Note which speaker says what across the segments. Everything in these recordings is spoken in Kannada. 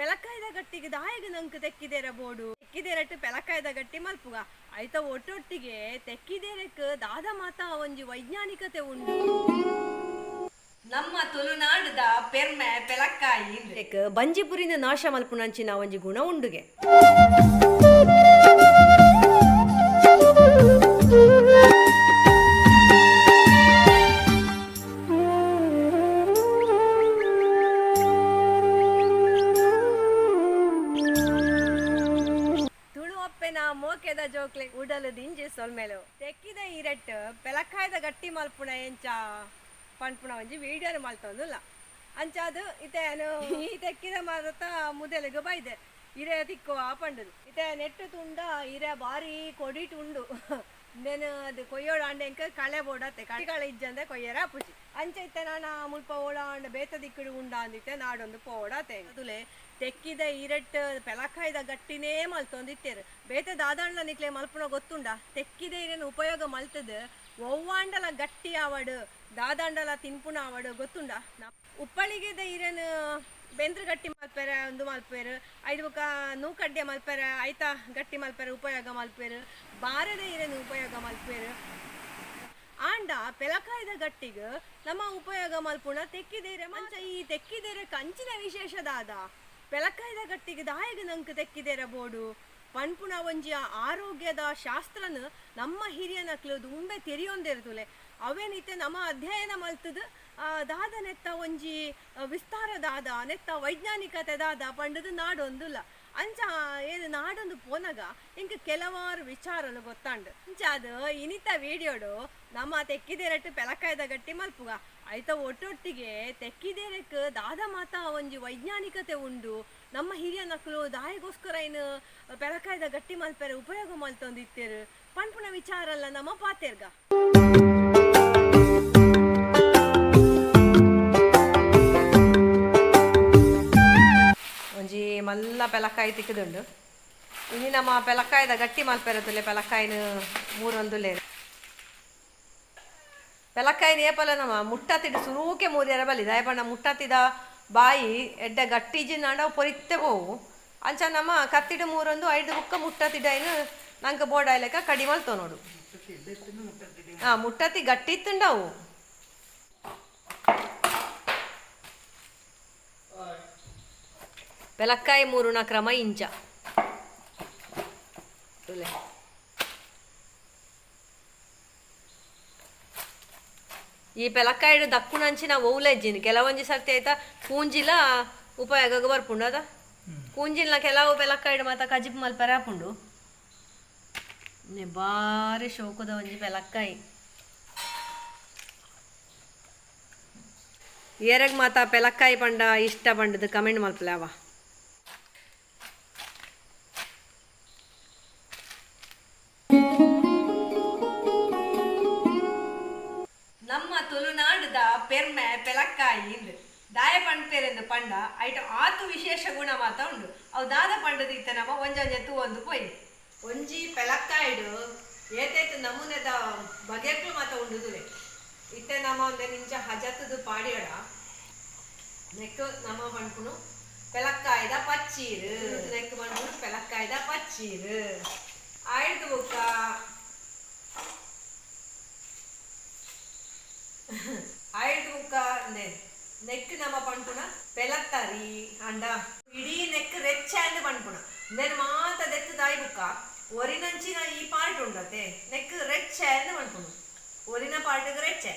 Speaker 1: ಪೆಲಕಾಯ್ದ ಗಟ್ಟಿಗೆ ದಾಯಿಗೆ ನಂಕು ತೆಕ್ಕಿದೇರ ಬೋಡು. ತೆಕ್ಕಿದೇರಟ್ಟು ಪೆಲಕಾಯ್ದ ಗಟ್ಟಿ ಮಲ್ಪುಗ. ಐತ ಒಟ್ಟೊಟ್ಟಿಗೆ ತೆಕ್ಕಿದೇರಕ್ ದಾದ ಮಾತ ಒಂಜಿ ವೈಜ್ಞಾನಿಕತೆ ಉಂಡು
Speaker 2: ನಮ್ಮ ತುಳುನಾಡದ ಪೆರ್ಮೆ ಪೆಲಕ್ಕಾಯಿ
Speaker 1: ಬಂಜಿಪುರಿನ ನಾಶ ಮಲ್ಪುನಂಚಿನ ಒಂಜಿ ಗುಣ ಉಂಡುಗೆ. ಜೋಕ್ಲೆ ಉಡಲು ದಿಂಜಿ ಸೊಲ್ಮೆಲು. ತೆಕ್ಕಿದ ಇರಟ್ ಬೆಲಕಾಯದ ಗಟ್ಟಿ ಮಲ್ಪುಣ ಎಂಚ ಪಂಡ್ಪುಣ ಒಂಜಿ ವಿಡಿಯೋನ ಮಲ್ತೊಂದುಲ್ಲ. ಅಂಚಾದು ಇತೇನು, ಈ ತೆಕ್ಕಿದ ಮರತ ಮುದೆಲಿಗೆ ಬೈದೆ. ಇರೆ ತಿಕ್ಕುವ ಪಂಡದು. ಇತೆ ನೆಟ್ಟು ತುಂಡ, ಇರೆ ಬಾರಿ ಕೊಡಿಟ್ ನೆನ ಅದು ಕೊಯ್ಯೋಳ ಅಂಡೆಂಕ ಕಳೆ ಬೋಡತ್ತೆ. ಕಳೆ ಇಜ್ಜಂದೆ ಕೊಯ್ಯರ ಪುಜಿ ಅಂಚ ಇತ್ತೆ ನಾನ ಮುಲ್ಪ ಓಳ ಅಂಡ ಬೇತ ದಿಕ್ಕುಡು ಉಂಡ ಅಂದಿತ್ತೆ, ನಾಡೊಂದು ಪೋಡತ್ತೆ. ಅದುಲೆ ತೆಕ್ಕಿದ ಇರಟ್ ಪೆಲಕಾಯ್ದ ಗಟ್ಟಿನೇ ಮಲ್ತೊಂದಿತ್ತೇರು. ಬೇತೆ ದಾದಾಂಡ್ಲ ನಿಕ್ಲೆ ಮಲ್ಪುನ ಗೊತ್ತುಂಡ? ತೆಕ್ಕಿದ ಇರೇನು ಉಪಯೋಗ ಮಲ್ತದ? ಒವ್ವಾಂಡಲ ಗಟ್ಟಿ ಆವಡು, ದಾದಾಂಡಲ ತಿನ್ಪುನ ಆವಡು ಗೊತ್ತುಂಡ? ಉಪ್ಪಳಿಗೆದ ಇರೇನು ಬೆಂದ್ರ ಗಟ್ಟಿ ಮಲ್ಪೆರ ಒಂದು ಮಲ್ಪೇರು, ಐದು ಬೊಕ ನೂಕಡ್ಡೆ ಮಲ್ಪೆರ, ಐತ ಗಟ್ಟಿ ಮಲ್ಪೆರ, ಉಪಯೋಗ ಮಲ್ಪೇರು, ಬಾರದ ಇರೇನು ಉಪಯೋಗ ಮಲ್ಪೇರು. ಆಂಡ ಪೆಲಕಾಯ್ದ ಗಟ್ಟಿಗ್ ನಮ್ಮ ಉಪಯೋಗ ಮಲ್ಪುಣ ತೆಕ್ಕಿದೇರೆ ಮಂಚ, ಈ ತೆಕ್ಕಿದೇರೆ ಕಂಚಿನ ವಿಶೇಷದಾದ ಪೆಲಕಾಯ್ದ ಗಟ್ಟಿಗೆ ದಾಯಿಗೆ ನಂಗೆ ತೆಕ್ಕಿದೇರ ಬೋಡು. ಪಣ್ಪುಣ ಒಂಜಿ ಆರೋಗ್ಯದ ಶಾಸ್ತ್ರನ ನಮ್ಮ ಹಿರಿಯ ನಕ್ಲು ದುಂಬೆ ತೆರಿಯೊಂದಿರ್ತುಲೆ ಅವೇನಿತ್ತೆ ನಮ್ಮ ಅಧ್ಯಯನ ಮಲ್ತದ ಆ, ದಾದ ನೆತ್ತ ಒಂಜಿ ವಿಸ್ತಾರ ವಿಸ್ತಾರದಾದ ನೆತ್ತ ವೈಜ್ಞಾನಿಕತೆ ದಾದ ಪಂಡದು ನಾಡೊಂದುಲ್ಲ. ಅಂಚ ಏನು ನಾಡೊಂದು ಪೋನಗ ಇಂಕ ಕೆಲವಾರು ವಿಚಾರಲು ಗೊತ್ತಾಂಡು. ಅಂಚ ಅದು ಇನಿತ ವಿಡಿಯೋಡು ನಮ್ಮ ತೆಕ್ಕಿದೇರಟ್ಟು ಪೆಲಕಾಯ್ದ ಗಟ್ಟಿ ಮಲ್ಪುಗ. ಆಯ್ತ ಒಟ್ಟೊಟ್ಟಿಗೆ ತೆಕ್ಕಿದೇರಕ್ ದಾದ ಮಾತ ಒಂಜಿ ವೈಜ್ಞಾನಿಕತೆ ಉಂಡು. ನಮ್ಮ ಹಿರಿಯ ನಕಲು ದಾಯಿಗೋಸ್ಕರ ಏನು ಪೆಲಕಾಯ್ದ ಗಟ್ಟಿ ಮಲ್ಪೆರ ಉಪಯೋಗ ಮಲ್ತೊಂದಿತ್ತೇರು. ಪಣ್ಪುಣ ವಿಚಾರಲ್ಲ ನಮ್ಮ ಪಾತೆರ್ಗ. ಮಲ್ಲ ಪೆಲಕಾಯಿ ತಿಕ್ಕದುಂಡು. ಇನಿ ನಮ್ಮ ಪೆಲಕಾಯ್ದ ಗಟ್ಟಿ ಮಲ್ಪೆರತುಲೆ ಪೆಲಕಾಯಿನ ಮೂರೊಂದುಲೆ ಪೆಲಕಾಯಿನ ಏಪಲ ನಮ್ಮ ಮುಟ್ಟತ್ತಿಡು ಸುರೂಕೆ ಮೂರ್ಯರ ಬಲಿ ದಯಪಂಡ ಮುಟ್ಟತ್ತಿದ ಬಾಯಿ ಎಡ್ಡ ಗಟ್ಟಿಜಿನಾಂಡ ಪೊರಿತ್ತೆ ಪೋವು ಅಂಚ ನಮ್ಮ ಕತ್ತಿಡು ಮೂರೊಂದು ಐದು ಬುಕ್ಕ ಮುಟ್ಟತ್ತಿಡೈನು ನಂಗೆ ಬೋರ್ಡ್ ಕಡಿ ಮಲ್ತೋ ನೋಡು ಹಾಂ ಮುಟ್ಟತ್ತಿ ಗಟ್ಟಿ ಇತ್ತುಂಡವು. ಮೂರುನ ಕ್ರಮ ಇಂಚ ತುಲೆ. ಈ ಪೆಲಕ್ಕಾಯಿಡು ದಕ್ಕುನಂಚಿನ ಒವ್ಲೆಜ್ಜಿನ ಕೆಲವೊಂಜಿ ಸರ್ತಿ ಆಯ್ತಾ? ಪೂಂಜಿಲ ಉಪಯೋಗ ಬರ್ಪುಂಡು ಅದ? ಕೂಂಜಿಲ್ನ ಕೆಲವು ಪೆಲಕ್ಕಾಯಿಡು ಮಾತ ಕಜಿಪ್ ಮಲ್ಪರ ಹಾಪುಂಡು. ಬಾರಿ ಶೋಕುದ ಒಂಜಿ ಪೆಲಕ್ಕಾಯಿ ಏರಗ್ ಮಾತ ಪೆಲಕ್ಕಾಯಿ ಪಂಡ ಇಷ್ಟ ಪಂಡದು ಕಮೆಂಟ್ ಮಲ್ಪಲಾವ
Speaker 2: ನಮ್ಮ ಇಂದು ದಾಯ ಪಂಡ್ಪೇರೆಂದು ಪಂಡ, ಐಟ ಆತು ವಿಶೇಷ ಗುಣ ಮಾತ ಉಂಡು. ಅವು ದಾದ ಪಂಡದ ಇತ್ತ ನಮ್ಮ ಒಂಜೊಂಜೆ ತೂ ಒಂದು ಪೊಯ್.
Speaker 1: ಒಂಜಿ ಪೆಲಕ್ಕಾಯಿಡು ಏತೇತು ನಮೂನೆದ ಬಗೆಕ್ಲು ಮಾತ ಉಂಡುದುಲೆ ಇತ್ತೆ ನಮ್ಮ ಒಂದೆ ನಿಂಚ ಹಜತದು ಪಾಡಿಯಡ. ನೆಕ್ ನಮ್ಮ ಪಂಡ್ಪುನು ಪೆಲಕ್ಕಾಯ್ದ ಪಚ್ಚೀರು. ನೆಕ್ ಪಂಡ್ಪುನು ಪೆಲಕ್ಕಾಯ್ದ ಪಚ್ಚೀರು. ಆಯ್ತು ಬುಕ್ಕ ಆಯ್ತು ಬುಕ್ಕ ನೆಕ್ ನಮ ಪಂಡ್ಪುನ ಪೆಲತ್ತರಿ ಅಂಡ. ಇಡೀ ನೆಕ್ ರೆಚ್ಚ ಅಂದ್ ಪಂಡ್ಪುನ ನೆನ್ ಮಾತ ದೆತ್ತು ದಾಯಿ ಬುಕ್ಕ ಒರಿನಂಚಿನ ಈ ಪಾರ್ಟ್ ಉಂಡತೆ ನೆಕ್ ರೆಚ್ಚ ಅಂದ್ ಪಂಡ್ಪುನು ಒರಿನ ಪಾರ್ಟ್ ರೆಚ್ಚೆ.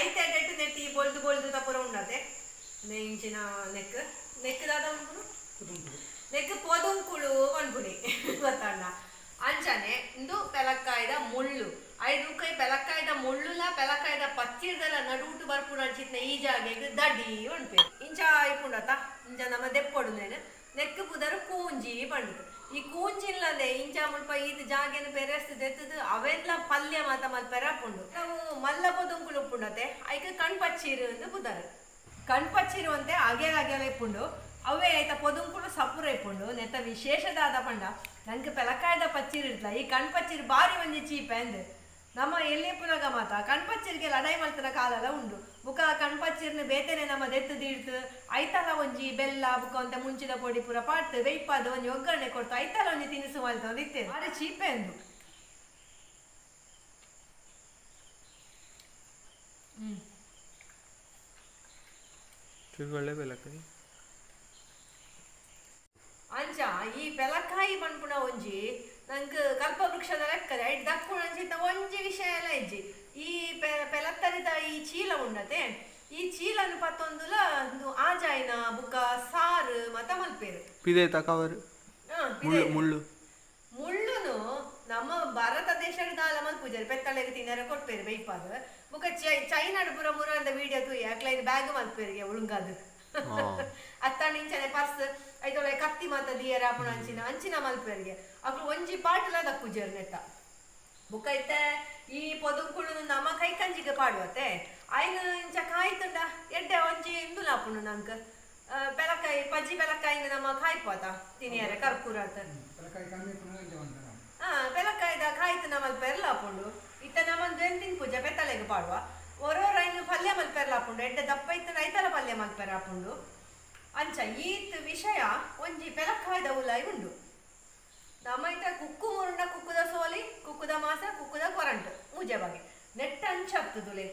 Speaker 1: ಐತೆ ನೆಟ್ಟು ನೆಟ್ಟಿ ಬೊಲ್ದು ಬೊಲ್ದು ತಪುರ ಉಂಡತೆ ನೆಂಚಿನ ನೆಕ್ ನೆಕ್ ದಾದ ಪಂಡ್ಪುನು ನೆಕ್ ಪೊದುಂಕುಳು ಪಂಡ್ಪುನಿ ಗೊತ್ತಣ್ಣ. ಅಂಚನೆ ಇಂದು ಪೆಲಕ್ಕಾಯ್ದ ಮುಳ್ಳು. ಐದು ಕೈ ಪೆಲಕ್ಕಾಯ್ದ ಮುಳ್ಳುಲ ಪೆಲಕ್ಕಾಯ್ದ ಪಚ್ಚಿರ್ದಲ ನಡುಟು ಬರ್ಪುನ ಅಂಚಿತ್ನ ಈ ಜಾಗೆಗ್ ದಡಿ ಉಂಡ್ಪೆ ಇಂಚ ಇಪ್ಪುಂಡತ ಇಂಚ ನಮ್ಮ ದೆಪ್ಪೊಡುನೇನು ನೆಕ್ ಪುದರ್ ಕೂಂಜಿ ಪಂಡಿತು. ಈ ಕೂಂಜಿಲ್ಲದೆ ಇಂಚ ಮುಲ್ಪ ಈದ್ ಜಾಗೆನ ಪೆರೆಸ್ತು ದೆತ್ತದು, ಅವೆಲ್ಲ ಪಲ್ಯ ಮಾತ ಮಲ್ಪೆರ ಪೆರಪುಂಡು ನಾವು ಮಲ್ಲ ಪೊದುಂಕುಳು ಉಪ್ಪುಂಡತೆ ಐಕ ಕಣ್ ಪಚ್ಚಿರು ಎಂದು ಪುದರ್. ಕಣ್ಪಚ್ಚಿರುವಂತೆ ಅಗೆಲ ಅಗೆಲ ಇಪ್ಪುಂಡು ಅವೇ ಆಯ್ತ ಪೊದುಂಕುಳು ಸಪುರ ಇಪ್ಪುಂಡು ನೆತ್ತ ವಿಶೇಷದಾದ ಪಂಡ. ನಂಗೆ ಪೆಲಕಾಯ್ದ ಪಚ್ಚಿರಿರ್ಲ ಈ ಕಣ್ಪಚ್ಚಿರು ಬಾರಿ ಒಂಜಿ ಚೀಪ ಎಂದ್ ನಮ್ಮ ಎಲ್ಲಿ ಪುನಗ ಮಾತ ಕಣ್ಪಚ್ಚಿರಿಗೆ ಲಡಾಯಿ ಮಲ್ತನ ಕಾಲಲ ಉಂಡು. ಬುಕ ಕಣ್ಪಚ್ಚಿರ್ನ ಬೇತೆನೆ ನಮ್ಮ ದೆತ್ತು ದೀಡ್ತು ಐತಲ ಒಂಜಿ ಬೆಲ್ಲ, ಬುಕ ಅಂತ ಮುಂಚಿದ ಪೊಡಿ ಪೂರ ಪಾಟ್ ಬೆಯ್ಪಾದ ಒಂಜಿ ಒಗ್ಗರಣೆ ಕೊಡ್ತು. ಐತಲ ಒಂಜಿ ತಿನಿಸು ಮಲ್ತು ಇತ್ತೆ ಭಾರಿ ಚೀಪೆ ಅಂದು.
Speaker 3: ಹ್ಮ್. ಒಳ್ಳೆ
Speaker 1: ಅಂಚ ಈ ಪೆಲಕಾಯಿ ಮಣ್ಪುಣ ಒಂಜಿ. ನಂಗ್ ಕಲ್ಪವೃಕ್ಷದ ಲೆಕ್ಕದ ಐಟ್ ದಕ್ಕುಣ ಅಂಚಿತ್ತ ಒಂಜಿ ವಿಷಯ ಎಲ್ಲ ಇಜ್ಜಿ. ಈ ಪೆಲತ್ತರಿದ ಈ ಚೀಲ ಉಂಡತೆ. ಈ ಚೀಲನು ಪತ್ತೊಂದುಲ ಆಜಾಯ್ನ ಬುಕ್ಕ ಸಾರು ಮತ ಮಲ್ಪೇರು.
Speaker 3: ಪಿದೆ ತಕವರು ಮುಳ್ಳು ಮುಳ್ಳು.
Speaker 1: ಮುಳ್ಳುನು ನಮ್ಮ ಭಾರತ ದೇಶದ ದಾಲ ಮಲ್ಪುಜರ್ ಪೆತ್ತಳೆಗೆ ತಿನ್ನರೆ ಕೊಡ್ಪೇರು ಬೇಯ್ಪಾದ ಬುಕ್ಕ ಚೈನಾಡು ಪುರ ಮುರ ಅಂತ ವಿಡಿಯೋ ತೂಯಿ ಅಕ್ಲೈನ್ ಬ್ಯಾಗ್ ಮಲ್ಪೇರಿಗೆ ಉಳುಂಗಾದು ಅತ್ತಾಣಿಂಚನೆ ಪರ್ಸ್ ಐತೊಳೆ ಕತ್ತಿ ಮಾತ ದಿಯರ ಅಪ್ಪಣ ಅಂಚಿನ ಅಂಚಿನ ಮಲ್ಪೆರ್ಗೆ ಅಕ್ಲು ಒಂಜಿ ಪಾಟಲ ದಕ್ಕುಜರ್ ನೆತ್ತ ಬುಕ್ಕ ಐತೆ ಈ ಪೊದುಂಕುಳು ನಮ್ಮ ಕೈ ಕಂಜಿಗೆ ಪಾಡುವತ್ತೆ. ಐನ ಇಂಚ ಕಾಯ್ತುಂಡ ಎಡ್ಡೆ ಒಂಜಿ ಇಂದುಲ ಅಪ್ಪುಂಡು ನಂಕ್. ಆ, ಬೆಲಕಾಯಿ ಪಜ್ಜಿ ಬೆಲಕಾಯಿ ನಮ್ಮ ಕಾಯ್ಪೋತ ತಿನಿಯರೆ ಕರ್ಪೂರ ಅಂತ ಹಾ ಬೆಲಕಾಯ್ದ ಕಾಯ್ತು ನಮ್ಮಲ್ ಪೆರ್ಲಾಪುಂಡು ಇತ್ತ ನಮ್ಮಲ್ ಬೆಂದಿನ ಪೂಜೆ ಬೆತ್ತಲೆಗೆ ಪಾಡುವ. ಒರೋರ రైలు ಪಲ್ಯ ಮಲ್ ಪೆರ್ಲಾಪುಂಡು ಎಡ್ಡೆ ದಪ್ಪ ಇತ್ತು ರೈತರ ಪಲ್ಯ ಮಲ್ ಪೆರಾಪುಂಡು ಅಂಚ ಈತ್ ವಿಷಯ ಒಂಜಿ ಬೆಲಕಾಯ್ದ ಉಲಾಯಿ ಉಂಡು. ನಮ್ಮ ಇತ್ತ ಕುಕ್ಕು ಮುರುಂಡ ಕುಕ್ಕುದ ಸೋಲಿ, ಕುಕ್ಕುದ ಮಾಸ, ಕುಕ್ಕುದ ಕೊರಂಟ್, ಮೂಜೆ ಬಗೆ. ನೆಟ್ಟ ಅಂಚ ಅಂಚಾಗ್ತದುಲೆ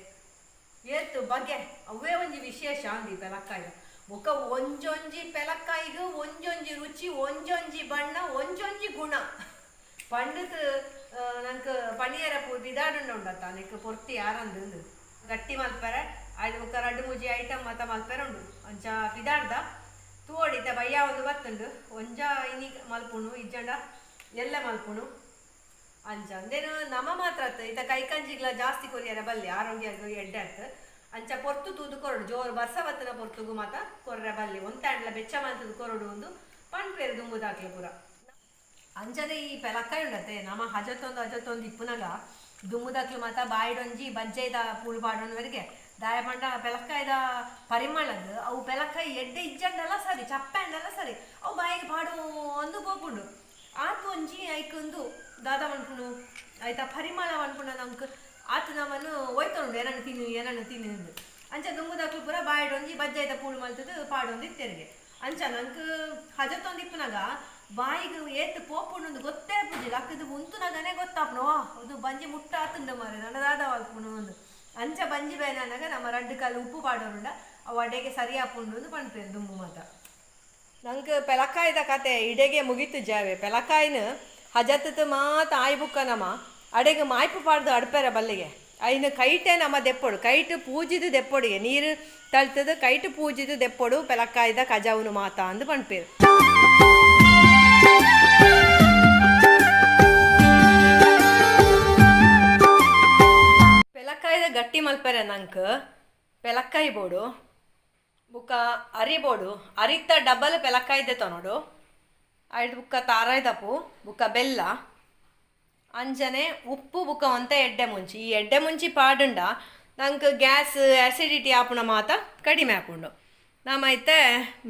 Speaker 1: ಏತು ಬಗೆ. ಅವೇ ಒಂಜಿ ವಿಶೇಷ ಅಂದಿ ಪೆಲಕ್ಕಾಯ್ದ ಮುಖ ಒಂಜೊಂಜಿ ಪೆಲಕ್ಕಾಯಿಗೂ ಒಂಜೊಂಜಿ ರುಚಿ, ಒಂಜೊಂಜಿ ಬಣ್ಣ, ಒಂಜೊಂಜಿ ಗುಣ. ಪಂಡತ್ ನಂಕ್ ಪಣಿಯರ ಪೂ ಬಿದಾಡುಂಡ ಉಂಡತ್ತ ನೆಕ್ ಪೊರ್ತಿ ಯಾರಂದು ಗಟ್ಟಿ ಮಲ್ಪರೆ ಆಯ್ತು ಮುಖ ರಡ್ಡು ಮುಜಿ ಐಟಮ್ ಮಾತ ಮಲ್ಪೆರ ಉಂಡು. ಅಂಚ ಬಿದಾಡ್ದ ತೂವಡಿತ ಬಯ್ಯ ಒಂದು ಬತ್ತುಂಡು. ಒಂಜ ಇನಿ ಮಲ್ಪುಣು, ಇಜ್ಜಂಡ ಎಲ್ಲ ಮಲ್ಪುಣು. ಅಂಚ ಅಂದೇನು ನಮ ಮಾತ್ರ ಅತ್ತ. ಇತ ಕೈಕಂಜಿಗ್ಲ ಜಾಸ್ತಿ ಕೊರಿಯರ ಬಲ್ಲೆ ಆರೋಗ್ಯ ಎಡ್ಡೆ ಅತ್ತ. ಅಂಚ ಪೊರ್ತು ತೂದು ಕೊರಡು, ಜೋರು ಬರ್ಸ ಬತ್ತನ ಪೊರ್ತುಗು ಮಾತ ಕೊರ್ರೆ ಬಲ್ಲೆ. ಒಂತಾಂಡ್ಲ ಬೆಚ್ಚ ಮಲ್ತದ ಕೊರಡು ಒಂದು ಪಣ್ಪೇರು ದುಂಬುದಾಕ್ಲೆ ಪೂರ. ಅಂಚನೆ ಈ ಪೆಲಕ್ಕ ಉಂಡತೆ ನಮ್ಮ ಹಜತ್ತೊಂದು ಹಜತ್ತೊಂದು ಇಪ್ಪುನಗ ದುಮ್ಮುದಕ್ಲು ಮಾತ ಬಾಯಿಡೊಂಜಿ ಬಜ್ಜೈದ ಪೂಲ್ ಪಾಡೋನ್ವರೆಗೆ ದಾಯ ಪಂಡ ಪೆಲಕ್ಕಾಯ್ದ ಪರಿಮಳದ, ಅವು ಪೆಲಕ್ಕಾಯಿ ಎಡ್ಡೆ ಇಜ್ಜಂಡಲ್ಲ ಸರಿ, ಚಪ್ಪೆಂಡಲ್ಲ ಸರಿ, ಅವು ಬಾಯಿಗೆ ಪಾಡು ಒಂದು ಹೋಗ್ಕೊಂಡು ಆತು ಒಂಜಿ ಐಕೊಂದು ದಾದ ಅನ್ಕೊಂಡು ಆಯ್ತಾ ಪರಿಮಳ ಮನ್ಪುನ ನಮ್ಗೆ ಆತು ನಮ್ಮನ್ನು ಒಯ್ತೊಂಡು, ಏನನ್ನು ತಿನ್ನು ಏನನ್ನು ತಿನ್ನು ಅಂಚ ದುಂಬುದಕ್ಲು ಪೂರ ಬಾಯಿಡೊಂಜಿ ಬಜ್ಜೈದ ಪೂಳು ಮಲ್ತದ ಪಾಡೊಂದು ಇತ್ತೆರಿಗೆ. ಅಂಚ ನಂಗೆ ಇಪ್ಪುನಾಗ ಬಾಯಿಗೆ ಏತ್ ಪೋಪುಂಡು ಗೊತ್ತೇ ಪುಜಿ ಅಕ್ಕದು ಉಂತುನಾಗನೆ ಗೊತ್ತಾಪ್ನು ಅದು ಬಂಜಿ ಮುಟ್ಟ ಆತುಂಡು ಮಾರೆ ನನ್ನದಾದ ವಾಲ್ಪುನು ಒಂದು. ಅಂಚ ಬಂಜಿ ಬೇನಾಗ ನಮ್ಮ ರಡ್ಡು ಕಾಲು ಉಪ್ಪು ಪಾಡೋರುಂಡ ಅವು ಅಡೆಗೆ ಸರಿ ಆಪುಂಡು ಒಂದು ಪಣ್ಪೇರು ದುಂಬು ಮಾತ. ನಂಗೆ ಪೆಲಕಾಯ್ದ ಕತೆ ಇಡೆಗೆ ಮುಗಿತ್ತು ಜಾವೆ. ಪೆಲಕಾಯಿನ ಹಜತ್ತದ ಮಾತ ಆಯ್ಬುಕ್ಕ ನಮ್ಮ ಅಡೆಗೆ ಮಾಯ್ಪು ಪಾಡ್ದು ಅಡ್ಪೆರ ಬಲ್ಲಿಗೆ. ಐನು ಕೈಟೆ ನಮ್ಮ ದೆಪ್ಪೊಡು. ಕೈಟು ಪೂಜಿದು ದೆಪ್ಪೊಡಿಗೆ. ನೀರು ತಳ್ತದ ಕೈಟು ಪೂಜಿದು ದೆಪ್ಪೊಡು ಪೆಲಕಾಯ್ದ ಕಜಾವನು ಮಾತ ಅಂದು ಪಣ್ಪೇರು ಪೆಲಕಾಯ್ದ ಗಟ್ಟಿ ಮಲ್ಪೆರೆ ನಂಕ್ ಪೆಲಕಾಯಿ ಬೋಡು. ಬುಕ್ಕ ಅರಿ ಬೋಡು. ಅರಿತ ಡಬಲ್ ಪೆಲಕ್ಕಾಯ್ದೆ ತನೋಡು ಐದು ಬುಕ್ಕ ತಾರಾಯ್ದಪ್ಪು ಬುಕ್ಕ ಬೆಲ್ಲ. ಅಂಜನೆ, ಉಪ್ಪು, ಬುಕ್ಕ ಒಂತ ಎಡ್ಡೆ ಮುಂಚಿ. ಈ ಎಡ್ಡೆ ಮುಂಚಿ ಪಾಡುಂಡ ನಂಗೆ ಗ್ಯಾಸ್ ಆ್ಯಸಿಡಿಟಿ ಆಪುನ ಮಾತ ಕಡಿಮೆ ಆಪುಂಡು. ನಮ್ಮೈತೆ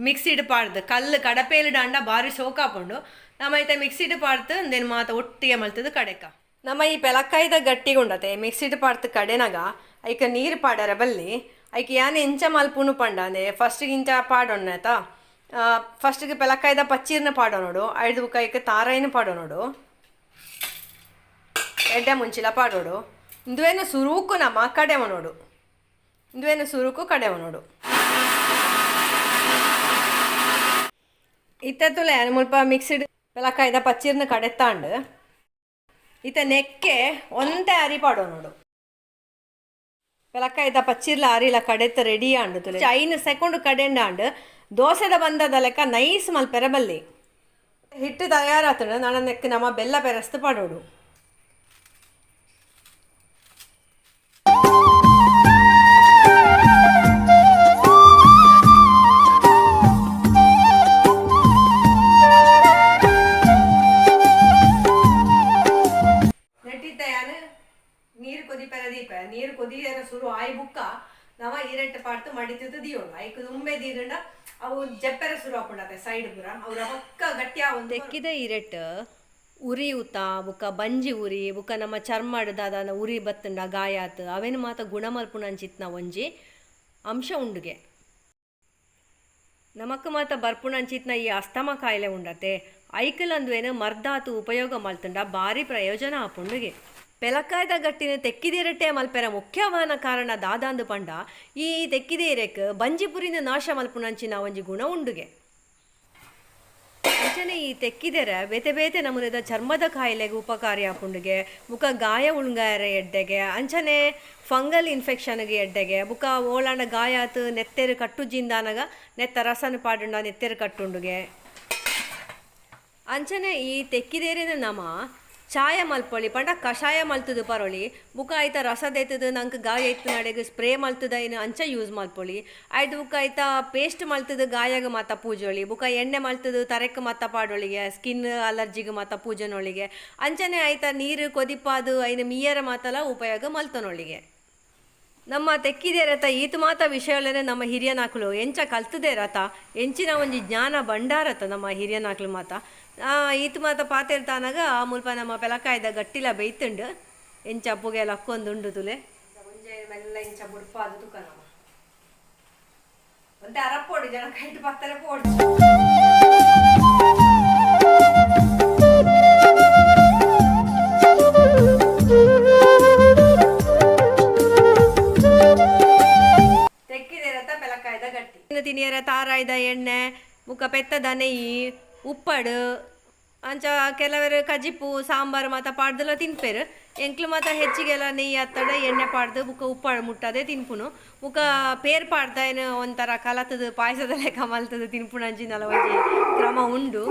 Speaker 1: ಮಿಕ್ಸಿಡ್ ಪಾಡ್ದು. ಕಲ್ಲು ಕಡಪೆಲು ಬಾರಿ ಸೋಕಾಪುಂಡು ನಮ್ಮೈತೆ ಮಿಕ್ಸಿಡ್ ಪಾಡ್ತು ದೇನ್ ಮಾತ ಒಟ್ಟಿಗೆ ಮಲ್ತದು ಕಡೆಕ. ನಮ್ಮ ಈ ಪೆಲಕಾಯ್ದ ಗಟ್ಟಿಗುಂಡತೆ ಮಿಕ್ಸಿಡ್ ಪಾಡ್ತು ಕಡೆನಾಗ, ಐಕ ನೀರು ಪಾಡರೆ ಬಲ್ಲಿ, ಐಕ ಯಾನ್ ಇಂಚ ಮಲ್ಪುನು ಪಂಡ ಅಂದ್ರೆ ಫಸ್ಟಿಗೆ ಇಂಚ ಪಾಡೊಣ್ಣಾಯ್ತಾ ಫಸ್ಟ್ಗೆ ಪೆಲಕಾಯ್ದ ಪಚ್ಚೀರ್ನ ಪಾಡೋ ನೋಡು, ಐದು ಬುಕ್ಕ ಐಕ ತಾರಾಯಿನ ಪಾಡೋ ನೋಡು. ಎಡ್ಡೆ ಮುಂಚಿಲ ಪಾಡೋಡು. ಇಂದುವೇನು ಸುರುಕು ನಮ್ಮ ಕಡೆಮ ನೋಡು. ಇಂದುವೇನು ಸುರುಕು ಕಡೆಮ ನೋಡು ಇತ್ತತ್ತುಲೆ ಮುಲ್ಪ ಮಿಕ್ಸಿಡ್ ഇതാ ಪಚ್ಚೀರ್ನ കടത്താണ്ട് ಇತ್ತ ನೆಕ್ಕೆ ഒന്നത്തെ ಅರಿ ಪಾಡೋ ನೋಡು ಪೆಲಕಾಯ್ದ ಪಚ್ಚಿರ್ಲ ಅರಿಲ ಕಡೆತ್ತ ರೆಡಿ ಆಂಡು ತುಲೆ ಐನು ಸೆಕೆಂಡ್ ಕಡೆಂಡ ದೋಸೆದ ಬಂದದ ಲೆಕ್ಕ ನೈಸ್ ಮಲ್ ಪೆರಬಲ್ಲಿ ಹಿಟ್ಟು ತಯಾರಾತಂಡು ನನ್ನ ನೆಕ್ ನಮ್ಮ ಬೆಲ್ಲ ಬೆರಸ್ತು ಪಾಡೋಡು ಅವು ಜಪ್ಪೆರ ಶುರು ಸೈಡ್ ಅವ್ರ ಗಟ್ಟಿ ಒಂದು ಈರೆಟ್ಟು ಉರಿ ಉತ, ಬುಕ ಬಂಜಿ ಉರಿ, ಬುಕ ನಮ್ಮ ಚರ್ಮಡ್ ದಾದಾನ ಉರಿ ಬತ್ತಂಡ ಗಾಯಾತ್, ಅವೇನು ಮಾತ ಗುಣಮಲ್ಪುಣ ಅಂಚಿತ್ನ ಒಂಜಿ ಅಂಶ ಉಂಡುಗೆ. ನಮಕ್ ಮಾತ ಬರ್ಪುಣಂಚಿತ್ನ ಈ ಅಸ್ತಮ ಕಾಯಿಲೆ ಉಂಡತೆ. ಐಕಲಂದುವೇನು ಮರ್ದಾತು ಉಪಯೋಗ ಮಲ್ತುಂಡ ಭಾರಿ ಪ್ರಯೋಜನ ಆಪುಂಡುಗೆ. ಪೆಲಕಾಯ್ದ ಗಟ್ಟಿನ ತೆಕ್ಕಿದೇರಟ್ಟೆ ಮಲ್ಪೆರ ಮುಖ್ಯವಾದ ಕಾರಣ ದಾದಾಂದು ಪಂಡ. ಈ ತೆಕ್ಕಿದೇರಕ್ಕೆ ಬಂಜಿಪುರಿನ ನಾಶ ಮಲ್ಪುನಂಚಿನ ಒಂಜಿ ಗುಣ ಉಂಡುಗೆ. ಅಂಚನೆ ಈ ತೆಕ್ಕಿದೆರ ಬೇತೆ ಬೇತೆ ನಮೂನೆದ ಚರ್ಮದ ಕಾಯಿಲೆಗೆ ಉಪಕಾರಿ ಆಪುಂಡುಗೆ. ಮುಖ ಗಾಯ ಉಳುಂಗಾಯರ ಎಡ್ಡೆಗೆ. ಅಂಚನೆ ಫಂಗಲ್ ಇನ್ಫೆಕ್ಷನ್ಗೆ ಎಡ್ಡೆಗೆ. ಬುಕ ಓಳಾಂಡ ಗಾಯ ಆತು ಕಟ್ಟು ಜಿಂದಾನಗ, ನೆತ್ತ ರಸನ ಪಾಡುಂಡ ನೆತ್ತೆರು ಕಟ್ಟುಂಡುಗೆ. ಅಂಚನೆ ಈ ತೆಕ್ಕಿದೇರಿನ ನಮ ಚಾಯ ಮಲ್ಪೊಳಿ, ಪಂಡ ಕಷಾಯ ಮಲ್ತುದು ಪರೊಳಿ. ಬುಕ ಐತ ರಸ ದೇತದು ನಂಗೆ ಗಾಯ ಇತ್ತು ನಡೆಗೆ ಸ್ಪ್ರೇ ಮಲ್ತದ ಏನು ಅಂಚ ಯೂಸ್ ಮಲ್ಪೊಳಿ. ಆಯ್ತು ಬುಕ ಐತ ಪೇಸ್ಟ್ ಮಲ್ತದು ಗಾಯಗ ಮಾತ ಪೂಜೊಳಿ. ಬುಕ ಎಣ್ಣೆ ಮಲ್ತದು ತರಕ್ಕೆ ಮತ್ತ ಪಾಡೊಳಿಗೆ, ಸ್ಕಿನ್ ಅಲರ್ಜಿಗೆ ಮಾತ ಪೂಜನೊಳಿಗೆ. ಅಂಚನೆ ಐತ ನೀರು, ಕೊದಿಪಾದು, ಐನ ಮೀಯರ ಮಾತಲ ಉಪಯೋಗ ಮಲ್ತನೊಳಿಗೆ. ನಮ್ಮ ತೆಕ್ಕಿದೆ ರಥ ಈತ ಮಾತ ವಿಷಯಗಳೇ ನಮ್ಮ ಹಿರಿಯನಾಕ್ಲು ಎಂಚ ಕಲ್ತದೆ ರಥ ಎಂಚಿನ ಒಂಜಿ ಜ್ಞಾನ ಭಂಡಾರತ ನಮ್ಮ ಹಿರಿಯನಾಕ್ಲು ಮಾತ. ಆ, ಈತ ಮಾತ ಪಾತಿರ್ತಾನಾಗ ಮುಲ್ಪ ನಮ್ಮ ಪೆಲಕಾಯ್ದ ಗಟ್ಟಿಲ ಬೈತುಂಡು ಎಂಚ ಅಪ್ಪುಗೆ ಲಕ್ಕೊಂದು ಉಂಡು ತುಲೆ ಮೆಲ್ಲ ಜನ ಕೈಟ್ ಬರ್ತಾರೆ ತಾರಾಯ್ದ ಎಣ್ಣೆ, ಮುಖ ಪೆತ್ತದ ನೆಯ್ಯಿ, ಉಪ್ಪಡು, ಅಂಚ ಕೆಲವರು ಕಜಿಪು ಸಾಂಬಾರು ಮಾತ ಪಾಡ್ದೆಲ್ಲ ತಿನ್ಪೇರು. ಎಂಕ್ಲು ಮಾತ ಹೆಚ್ಚಿಗೆಲ್ಲ ನೆಯ್ಯಿ ಹತ್ತಡ, ಎಣ್ಣೆ ಪಾಡ್ದು, ಮುಖ ಉಪ್ಪಾಡು ಮುಟ್ಟದೆ ತಿನ್ಪುನು. ಮುಖ ಪೇರ್ ಪಾಡ್ದ ಏನು ಒಂಥರ ಕಲತದ, ಪಾಯಸದ ಲೆಕ್ಕ ಮಲ್ತದು ತಿನ್ಪುಣ ಅಂಚಿನಲ್ಲ ಒಂಜಿ ಕ್ರಮ ಉಂಡು.